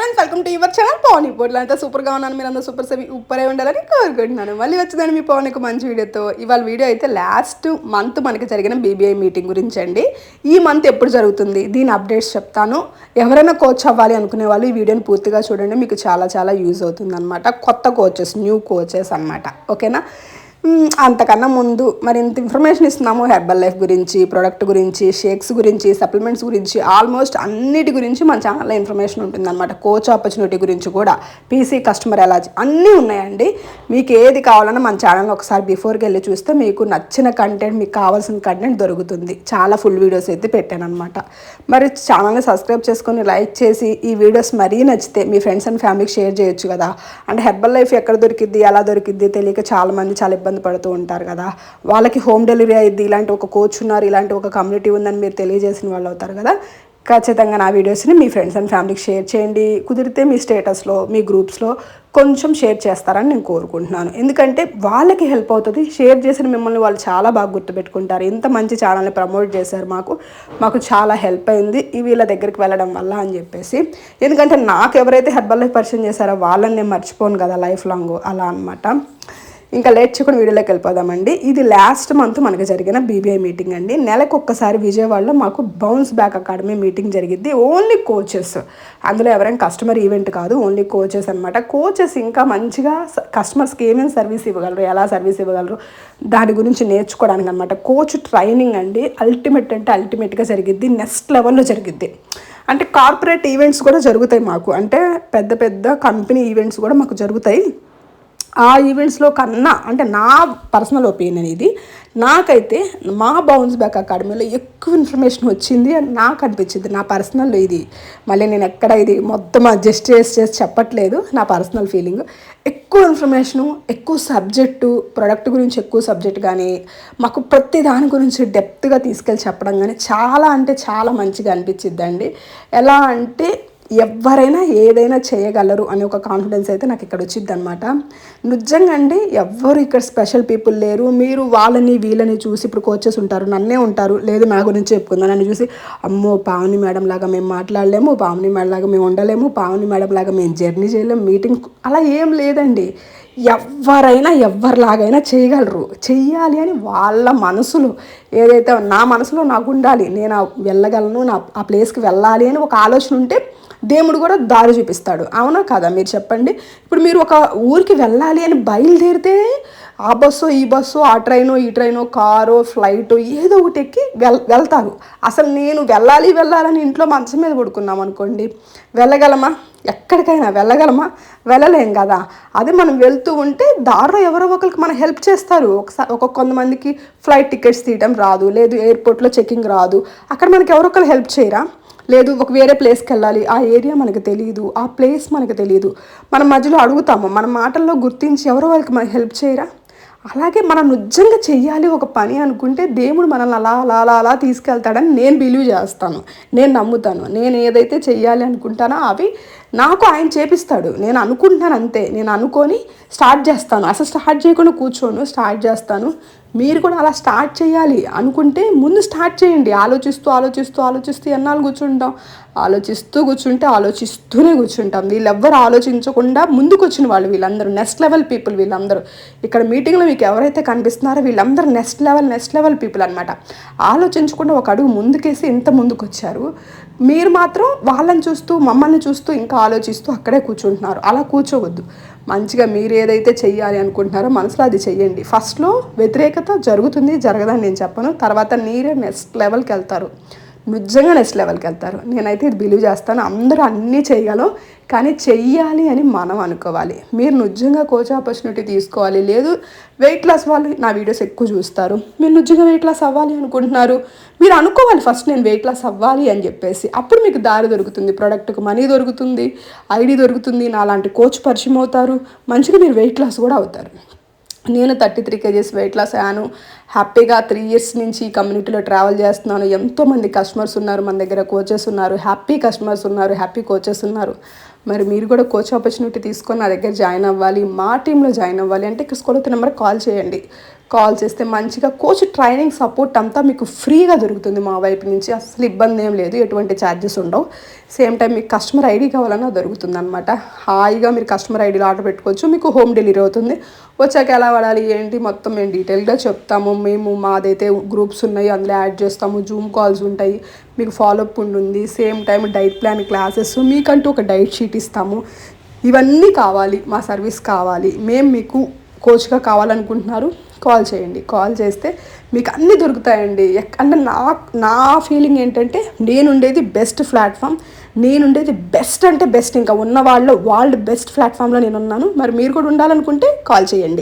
Friends welcome to your channel Pavan ఇప్పుడు అంతా సూపర్గా ఉన్నాను మీరు అందరూ సూపర్ సేవి ఉప్పరే ఉండాలని కోరుకుంటున్నాను. మళ్ళీ వచ్చిందని మీ పవన్ ఒక మంచి వీడియోతో. ఇవాళ వీడియో అయితే లాస్ట్ మంత్ మనకి జరిగిన బీబీఐ మీటింగ్ గురించి అండి. ఈ మంత్ ఎప్పుడు జరుగుతుంది? దీని అప్డేట్స్ చెప్తాను. ఎవరైనా కోచ్ అవ్వాలి అనుకునే వాళ్ళు ఈ వీడియోని పూర్తిగా చూడండి. మీకు చాలా చాలా యూజ్ అవుతుంది అనమాట కొత్త కోచెస్ న్యూ కోచెస్ అనమాట ఓకేనా అంతకన్నా ముందు మరి ఇంత ఇన్ఫర్మేషన్ ఇస్తున్నాము హెర్బల్ లైఫ్ గురించి ప్రొడక్ట్ గురించి షేక్స్ గురించి సప్లిమెంట్స్ గురించి ఆల్మోస్ట్ అన్నిటి గురించి మన ఛానల్లో ఇన్ఫర్మేషన్ ఉంటుందన్నమాట. కోచ్ ఆపర్చునిటీ గురించి కూడా పీసీ కస్టమర్ ఎలా అన్నీ ఉన్నాయండి. మీకు ఏది కావాలన్నా మన ఛానల్ ఒకసారి బిఫోర్కి వెళ్ళి చూస్తే మీకు నచ్చిన కంటెంట్ మీకు కావాల్సిన కంటెంట్ దొరుకుతుంది. చాలా ఫుల్ వీడియోస్ అయితే పెట్టాను అనమాట మరి ఛానల్ని సబ్స్క్రైబ్ చేసుకొని లైక్ చేసి ఈ వీడియోస్ మరీ నచ్చితే మీ ఫ్రెండ్స్ అండ్ ఫ్యామిలీకి షేర్ చేయొచ్చు కదా. అంటే హెర్బల్ లైఫ్ ఎక్కడ దొరికిద్ది ఎలా దొరికిద్ది తెలియక చాలామంది చాలా ఇబ్బంది ఇబ్బంది పడుతూ ఉంటారు కదా. వాళ్ళకి హోమ్ డెలివరీ అయ్యిద్ది ఇలాంటి ఒక కోచ్ ఉన్నారు ఇలాంటి ఒక కమ్యూనిటీ ఉందని మీరు తెలియజేసిన వాళ్ళు అవుతారు కదా. ఖచ్చితంగా నా వీడియోస్ని మీ ఫ్రెండ్స్ అండ్ ఫ్యామిలీకి షేర్ చేయండి. కుదిరితే మీ స్టేటస్లో మీ గ్రూప్స్లో కొంచెం షేర్ చేస్తారని నేను కోరుకుంటున్నాను. ఎందుకంటే వాళ్ళకి హెల్ప్ అవుతుంది. షేర్ చేసిన మిమ్మల్ని వాళ్ళు చాలా బాగా గుర్తుపెట్టుకుంటారు. ఇంత మంచి ఛానల్ని ప్రమోట్ చేశారు మాకు. మాకు చాలా హెల్ప్ అయింది. వీళ్ళ దగ్గరికి వెళ్ళడం వల్ల అని చెప్పేసి. ఎందుకంటే నాకు ఎవరైతే హెర్బల్ లైఫ్ పరిచయం చేశారో వాళ్ళని నేను మర్చిపోను కదా లైఫ్ లాంగ్ అలా అనమాట ఇంకా లేట్ చేయకుండా వీడియోలోకి వెళ్ళిపోదామండి. ఇది లాస్ట్ మంత్ మనకు జరిగిన బీబీఐ మీటింగ్ అండి. నెలకు ఒక్కసారి విజయవాడలో మాకు బౌన్స్ బ్యాక్ అకాడమీ మీటింగ్ జరిగింది. ఓన్లీ కోచెస్ అందులో ఎవరైనా కస్టమర్ ఈవెంట్ కాదు ఓన్లీ కోచెస్ అనమాట కోచెస్ ఇంకా మంచిగా కస్టమర్స్కి ఏమేమి సర్వీస్ ఇవ్వగలరు ఎలా సర్వీస్ ఇవ్వగలరు దాని గురించి నేర్చుకోవడానికి అనమాట కోచ్ ట్రైనింగ్ అండి అల్టిమేట్ అంటే అల్టిమేట్గా జరిగిద్ది నెక్స్ట్ లెవెల్లో జరిగిద్ది. అంటే కార్పొరేట్ ఈవెంట్స్ కూడా జరుగుతాయి మాకు. అంటే పెద్ద పెద్ద కంపెనీ ఈవెంట్స్ కూడా మాకు జరుగుతాయి. ఆ ఈవెంట్స్లో కన్నా అంటే నా పర్సనల్ ఒపీనియన్ ఇది నాకైతే మా బౌన్స్ బ్యాక్ అకాడమీలో ఎక్కువ ఇన్ఫర్మేషన్ వచ్చింది అని నాకు అనిపించింది. నా పర్సనల్ ఇది. మళ్ళీ నేను ఎక్కడ ఇది మొత్తం అడ్జస్ట్ చేసి చేసి చెప్పట్లేదు నా పర్సనల్ ఫీలింగ్ ఎక్కువ ఇన్ఫర్మేషను ఎక్కువ సబ్జెక్టు ప్రొడక్ట్ గురించి ఎక్కువ సబ్జెక్ట్ కానీ మాకు ప్రతి దాని గురించి డెప్త్గా తీసుకెళ్ళి చెప్పడం కానీ చాలా అంటే చాలా మంచిగా అనిపించిద్దండి. ఎలా అంటే ఎవరైనా ఏదైనా చేయగలరు అనే ఒక కాన్ఫిడెన్స్ అయితే నాకు ఇక్కడ వచ్చింది అనమాట నిజంగా అండి ఎవ్వరు ఇక్కడ స్పెషల్ పీపుల్ లేరు. మీరు వాళ్ళని వీళ్ళని చూసి ఇప్పుడు కోచెస్ ఉంటారు నన్నే ఉంటారు. లేదు నా గురించి చెప్పుకుందా. నన్ను చూసి అమ్మో పావని మేడం లాగా మేము మాట్లాడలేము పావని మేడం లాగా మేము ఉండలేము పావని మేడం లాగా మేము జర్నీ చేయలేము మీటింగ్ అలా ఏం లేదండి. ఎవరైనా ఎవరిలాగైనా చేయగలరు. చెయ్యాలి అని వాళ్ళ మనసులో ఏదైతే నా మనసులో నాకు ఉండాలి నేను వెళ్ళగలను నా ఆ ప్లేస్కి వెళ్ళాలి అని ఒక ఆలోచన ఉంటే దేవుడు కూడా దారి చూపిస్తాడు. అవునా కదా? మీరు చెప్పండి. ఇప్పుడు మీరు ఒక ఊరికి వెళ్ళాలి అని బయలుదేరితే ఆ బస్సు ఈ బస్సు ఆ ట్రైను ఈ ట్రైను కారు ఫ్లైట్ ఏదో ఒకటి ఎక్కి వెల్ వెళ్తారు. అసలు నేను వెళ్ళాలి వెళ్ళాలని ఇంట్లో మంచం మీద పడుకున్నాం అనుకోండి. వెళ్ళగలమా? ఎక్కడికైనా వెళ్ళగలమా? వెళ్ళలేం కదా. అదే మనం వెళ్తూ ఉంటే దారిలో ఎవరో ఒకరికి మనం హెల్ప్ చేస్తారు. ఒకసారి ఒక కొంతమందికి ఫ్లైట్ టికెట్స్ తీయడం రాదు లేదు ఎయిర్పోర్ట్లో చెకింగ్ రాదు. అక్కడ మనకి ఎవరో ఒకరు హెల్ప్ చేయరా? లేదు ఒక వేరే ప్లేస్కి వెళ్ళాలి. ఆ ఏరియా మనకు తెలియదు ఆ ప్లేస్ మనకు తెలియదు మనం మధ్యలో అడుగుతాము మన మాటల్లో గుర్తించి ఎవరో వాళ్ళకి మనకి హెల్ప్ చేయరా? అలాగే మనం నిజంగా చెయ్యాలి ఒక పని అనుకుంటే దేవుడు మనల్ని అలా అలా అలా అలా తీసుకెళ్తాడని నేను బిలీవ్ చేస్తాను. నేను నమ్ముతాను. నేను ఏదైతే చెయ్యాలి అనుకుంటానో అవి నాకు ఆయన చేపిస్తాడు. నేను అనుకుంటున్నాను అంతే. నేను అనుకొని స్టార్ట్ చేస్తాను. అసలు స్టార్ట్ చేయకుండా కూర్చోను. స్టార్ట్ చేస్తాను. మీరు కూడా అలా స్టార్ట్ చేయాలి అనుకుంటే ముందు స్టార్ట్ చేయండి. ఆలోచిస్తూ ఆలోచిస్తూ ఆలోచిస్తూ ఎన్నాళ్ళు కూర్చుంటాం? ఆలోచిస్తూ కూర్చుంటే ఆలోచిస్తూనే కూర్చుంటాం. వీళ్ళెవ్వరు ఆలోచించకుండా ముందుకు వచ్చిన వాళ్ళు వీళ్ళందరూ నెక్స్ట్ లెవెల్ పీపుల్ వీళ్ళందరూ. ఇక్కడ మీటింగ్లో మీకు ఎవరైతే కనిపిస్తున్నారో వీళ్ళందరూ next level next level people అనమాట ఆలోచించకుండా ఒక అడుగు ముందుకేసి ఇంత ముందుకు వచ్చారు మీరు మాత్రం వాళ్ళని చూస్తూ మమ్మల్ని చూస్తూ ఇంకా ఆలోచిస్తూ అక్కడే కూర్చుంటున్నారు. అలా కూర్చోవద్దు. మంచిగా మీరు ఏదైతే చెయ్యాలి అనుకుంటున్నారో మనసులో అది చెయ్యండి. ఫస్ట్లో వ్యతిరేకత జరుగుతుంది జరగదని నేను చెప్పను. తర్వాత మీరే నెక్స్ట్ లెవెల్కి వెళ్తారు. నిజంగా నెక్స్ట్ లెవెల్కి వెళ్తారు. నేనైతే ఇది బిలీవ్ చేస్తాను. అందరూ అన్నీ చేయగలం కానీ చెయ్యాలి అని మనం అనుకోవాలి. మీరు నిజంగా కోచ్ ఆపర్చునిటీ తీసుకోవాలి. లేదు వెయిట్ లాస్ వాళ్ళు నా వీడియోస్ ఎక్కువ చూస్తారు. మీరు నిజంగా వెయిట్ లాస్ అవ్వాలి అనుకుంటున్నారు. మీరు అనుకోవాలి ఫస్ట్ నేను వెయిట్ లాస్ అవ్వాలి అని చెప్పేసి. అప్పుడు మీకు దారి దొరుకుతుంది ప్రోడక్ట్కి మనీ దొరుకుతుంది ఐడి దొరుకుతుంది నా లాంటి కోచ్ పరిచయం అవుతారు. మంచిగా మీరు వెయిట్ లాస్ కూడా అవుతారు. నేను thirty three kgs weight loss అయ్యాను. హ్యాపీగా త్రీ ఇయర్స్ నుంచి కమ్యూనిటీలో ట్రావెల్ చేస్తున్నాను. ఎంతోమంది కస్టమర్స్ ఉన్నారు మన దగ్గర కోచెస్ ఉన్నారు. హ్యాపీ కస్టమర్స్ ఉన్నారు హ్యాపీ కోచెస్ ఉన్నారు. మరి మీరు కూడా కోచ్ ఆపర్చునిటీ తీసుకొని నా దగ్గర జాయిన్ అవ్వాలి మా టీంలో జాయిన్ అవ్వాలి అంటే ఇక్కడ స్కూల్ నెంబర్ కాల్ చేయండి. కాల్ చేస్తే మంచిగా కోచ్ ట్రైనింగ్ సపోర్ట్ అంతా మీకు ఫ్రీగా దొరుకుతుంది మా వైపు నుంచి. అసలు ఇబ్బంది ఏం లేదు ఎటువంటి ఛార్జెస్ ఉండవు. సేమ్ టైం మీకు కస్టమర్ ఐడి కావాలన్నా దొరుకుతుంది అనమాట హాయిగా మీరు కస్టమర్ ఐడీలో ఆర్డర్ పెట్టుకోవచ్చు మీకు హోమ్ డెలివరీ అవుతుంది. వచ్చాక ఎలా వాడాలి ఏంటి మొత్తం మేము డీటెయిల్గా చెప్తాము. మేము మాదైతే గ్రూప్స్ ఉన్నాయి అందులో యాడ్ చేస్తాము. జూమ్ కాల్స్ ఉంటాయి మీకు ఫాలోఅప్ ఉంటుంది. Same time diet plan classes మీకంటూ ఒక డైట్ షీట్ ఇస్తాము. ఇవన్నీ కావాలి మా సర్వీస్ కావాలి. మేము మీకు కోచ్గా కావాలనుకుంటున్నారు కాల్ చేయండి. కాల్ చేస్తే మీకు అన్నీ దొరుకుతాయండి. అంటే నా నా ఫీలింగ్ ఏంటంటే నేనుండేది బెస్ట్ ప్లాట్ఫామ్ నేనుండేది బెస్ట్ అంటే బెస్ట్. ఇంకా ఉన్న వాళ్ళు వరల్డ్ బెస్ట్ ప్లాట్ఫామ్లో నేను ఉన్నాను మరి మీరు కూడా ఉండాలనుకుంటే కాల్ చేయండి.